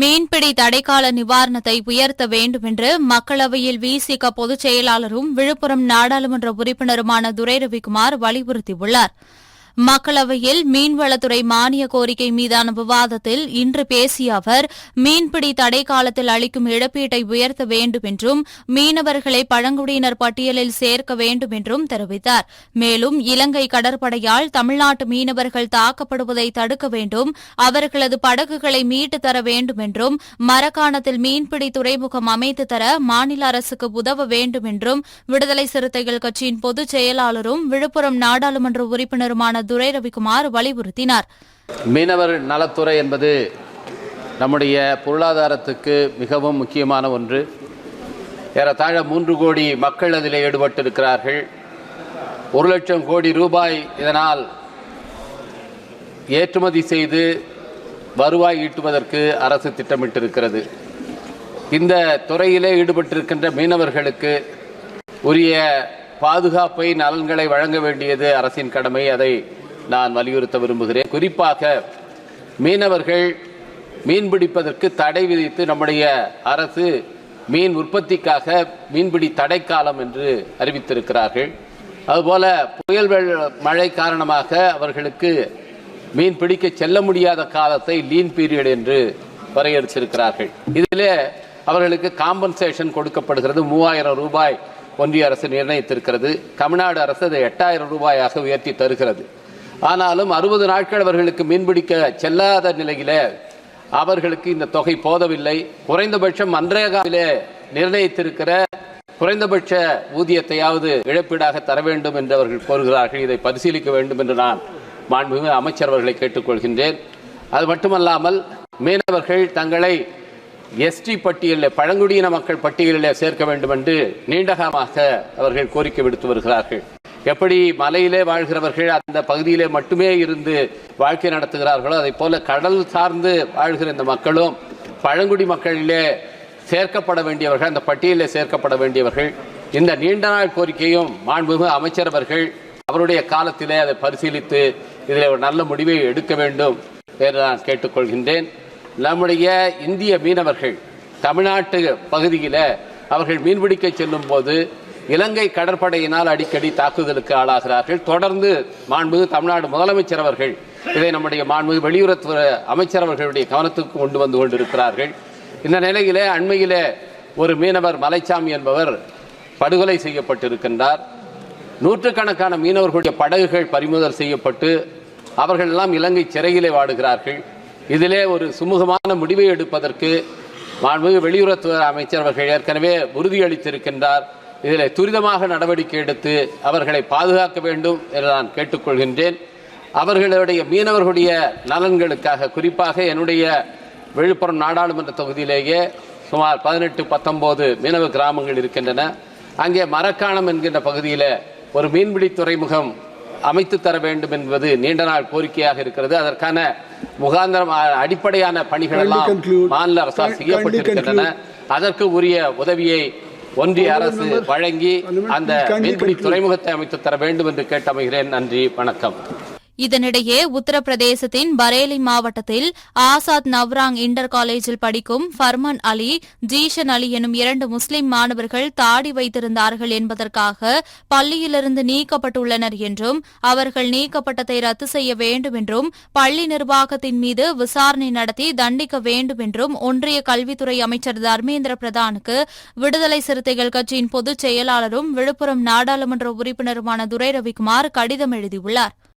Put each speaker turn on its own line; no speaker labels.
மீன்பிடி தடைக்கால நிவாரணத்தை உயர்த்த வேண்டும் என்று மக்களவையில் விசிக பொதுச் செயலாளரும் விழுப்புரம் நாடாளுமன்ற உறுப்பினருமான துரை ரவிக்குமார் வலியுறுத்தியுள்ளார் மக்களவையில் மீன்வளத்துறை மானிய கோரிக்கை மீதான விவாதத்தில் இன்று பேசிய அவர் மீன்பிடி தடை காலத்தில் அளிக்கும் இழப்பீட்டை உயர்த்த வேண்டும் என்றும் மீனவர்களை பழங்குடியினர் பட்டியலில் சேர்க்க வேண்டும் என்றும் தெரிவித்தார் மேலும் இலங்கை கடற்படையால் தமிழ்நாட்டு மீனவர்கள் தாக்கப்படுவதை தடுக்க வேண்டும் அவர்களது படகுகளை மீட்டு தர வேண்டும் என்றும் மரக்காணத்தில் மீன்பிடி துறைமுகம் அமைத்து தர மாநில அரசுக்கு உதவ வேண்டும் என்றும் விடுதலை சிறுத்தைகள் கட்சியின் பொதுச் செயலாளரும் விழுப்புரம் நாடாளுமன்ற உறுப்பினருமான துரை ரவிக்குமார் வலியுறுத்தினார்
மீனவர் நலத்துறை என்பது நம்முடைய பொருளாதாரத்துக்கு மிகவும் முக்கியமான ஒன்று ஏறத்தாழ மூன்று கோடி மக்கள் அதில் ஈடுபட்டிருக்கிறார்கள் ஒரு லட்சம் கோடி ரூபாய் இதனால் ஏற்றுமதி செய்து வருவாய் ஈட்டுவதற்கு அரசு திட்டமிட்டிருக்கிறது இந்த துறையிலே ஈடுபட்டிருக்கின்ற மீனவர்களுக்கு உரிய பாதுகாப்பை நலன்களை வழங்க வேண்டியது அரசின் கடமை அதை நான் வலியுறுத்த விரும்புகிறேன் குறிப்பாக மீனவர்கள் மீன் பிடிப்பதற்கு தடை விதித்து நம்முடைய அரசு மீன் உற்பத்திக்காக மீன்பிடி காலம் என்று அறிவித்திருக்கிறார்கள் அதுபோல புயல் மழை காரணமாக அவர்களுக்கு மீன் பிடிக்க செல்ல முடியாத காலத்தை லீன் பீரியட் என்று வரையறுத்திருக்கிறார்கள் இதிலே அவர்களுக்கு காம்பன்சேஷன் கொடுக்கப்படுகிறது மூவாயிரம் ரூபாய் ஒன்றிய அரசு நிர்ணயித்திருக்கிறது தமிழ்நாடு அரசு அதை எட்டாயிரம் ரூபாயாக உயர்த்தி தருகிறது ஆனாலும் அறுபது நாட்கள் அவர்களுக்கு மீன்பிடிக்க செல்லாத நிலையில அவர்களுக்கு இந்த தொகை போதவில்லை குறைந்தபட்சம் அன்றைய நிர்ணயித்திருக்கிற குறைந்தபட்ச ஊதியத்தையாவது இழப்பீடாக தர வேண்டும் என்று அவர்கள் கோருகிறார்கள் இதை பரிசீலிக்க வேண்டும் என்று நான் மாண்புமிகு அமைச்சர் அவர்களை கேட்டுக்கொள்கின்றேன் அது மட்டுமல்லாமல் மீனவர்கள் தங்களை எஸ்டி பட்டியலில் பழங்குடியின மக்கள் பட்டியலில் சேர்க்க வேண்டும் என்று நீண்டகாலமாக அவர்கள் கோரிக்கை விடுத்து வருகிறார்கள் எப்படி மலையிலே வாழ்கிறவர்கள் அந்த பகுதியிலே மட்டுமே இருந்து வாழ்க்கை நடத்துகிறார்களோ அதை போல கடல் சார்ந்து வாழ்கிற இந்த மக்களும் பழங்குடி மக்களிலே சேர்க்கப்பட வேண்டியவர்கள் அந்த பட்டியலில் சேர்க்கப்பட வேண்டியவர்கள் இந்த நீண்ட நாள் கோரிக்கையும் மாண்புமிகு அமைச்சர் அவர்கள் அவருடைய காலத்திலே அதை பரிசீலித்து இதில் ஒரு நல்ல முடிவை எடுக்க வேண்டும் என்று நான் கேட்டுக்கொள்கின்றேன் நம்முடைய இந்திய மீனவர்கள் தமிழ்நாட்டு பகுதியில் அவர்கள் மீன்பிடிக்க செல்லும் போது இலங்கை கடற்படையினால் அடிக்கடி தாக்குதலுக்கு ஆளாகிறார்கள் தொடர்ந்து மாண்புமிகு தமிழ்நாடு முதலமைச்சர் அவர்கள் இதை நம்முடைய மாண்புமிகு வெளியுறவுத்துறை அமைச்சர் அவர்களுடைய கவனத்துக்கு கொண்டு வந்து கொண்டிருக்கிறார்கள் இந்த நிலையில் அண்மையில் ஒரு மீனவர் மலைச்சாமி என்பவர் படுகொலை செய்யப்பட்டிருக்கின்றார் நூற்றுக்கணக்கான மீனவர்களுடைய படகுகள் பறிமுதல் செய்யப்பட்டு அவர்கள் எல்லாம் இலங்கை சிறையிலே வாடுகிறார்கள் இதிலே ஒரு சுமூகமான முடிவை எடுப்பதற்கு மாண்புமிகு வெளியுறவுத்துறை அமைச்சர் அவர்கள் ஏற்கனவே உறுதியளித்திருக்கின்றார் இதில் துரிதமாக நடவடிக்கை எடுத்து அவர்களை பாதுகாக்க வேண்டும் என்று நான் கேட்டுக்கொள்கின்றேன் அவர்களுடைய மீனவர்களுடைய நலன்களுக்காக குறிப்பாக என்னுடைய விழுப்புரம் நாடாளுமன்ற தொகுதியிலேயே சுமார் பதினெட்டு பத்தொம்போது மீனவ கிராமங்கள் இருக்கின்றன அங்கே மரக்காணம் என்கின்ற பகுதியில் ஒரு மீன்பிடி துறைமுகம் அமைத்து தர வேண்டும் என்பது நீண்ட நாள் கோரிக்கையாக இருக்கிறது அதற்கான முகாந்திரம் அடிப்படையான பணிகள் எல்லாம் மாநில அரசால் செய்யப்பட்டிருக்கின்றன அதற்கு உரிய உதவியை ஒன்றிய அரசு வழங்கி அந்த மீன்பிடி துறைமுகத்தை அமைத்து தர வேண்டும் என்று கேட்டமைகிறேன் நன்றி வணக்கம்
இதனிடையே உத்தரப்பிரதேசத்தின் பரேலி மாவட்டத்தில் ஆசாத் நவ்ராங் இன்டர் காலேஜில் படிக்கும் ஃபர்மன் அலி ஜீஷன் அலி எனும் இரண்டு முஸ்லிம் மாணவர்கள் தாடி வைத்திருந்தார்கள் என்பதற்காக பள்ளியிலிருந்து நீக்கப்பட்டுள்ளனர் என்றும் அவர்கள் நீக்கப்பட்டதை ரத்து செய்ய வேண்டும் என்றும் பள்ளி நிர்வாகத்தின் மீது விசாரணை நடத்தி தண்டிக்க வேண்டும் என்றும் ஒன்றிய கல்வித்துறை அமைச்சர் தர்மேந்திர பிரதானுக்கு விடுதலை சிறுத்தைகள் கட்சியின் பொதுச் செயலாளரும் விழுப்புரம் நாடாளுமன்ற உறுப்பினருமான துரை ரவிக்குமார் கடிதம் எழுதியுள்ளார்